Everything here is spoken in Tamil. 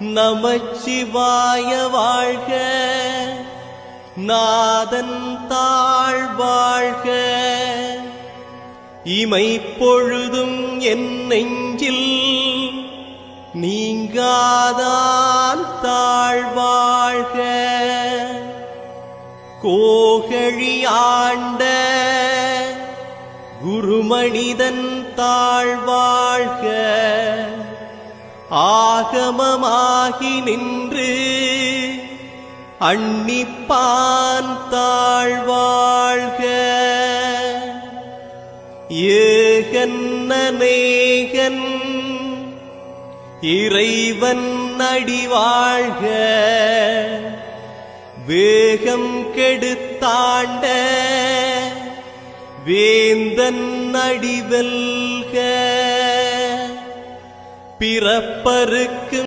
நமச்சிவாய வாழ்க. நாதன் தாழ் வாழ்க. இமை பொழுதும் என் நெஞ்சில் நீங்காதான் தாழ்வாழ்க கோகழி ஆண்ட குருமனிதன் தாழ்வாழ்க ஆகமமாகி நின்று அன்னிப்பான் தாழ்வாழ்க. ஏகன்னேகன் இறைவன் அடிவாழ்க. வேகம் கெடுத்தாண்ட வேந்தன் அடிவெல்க. പിറപ്പറുക്കും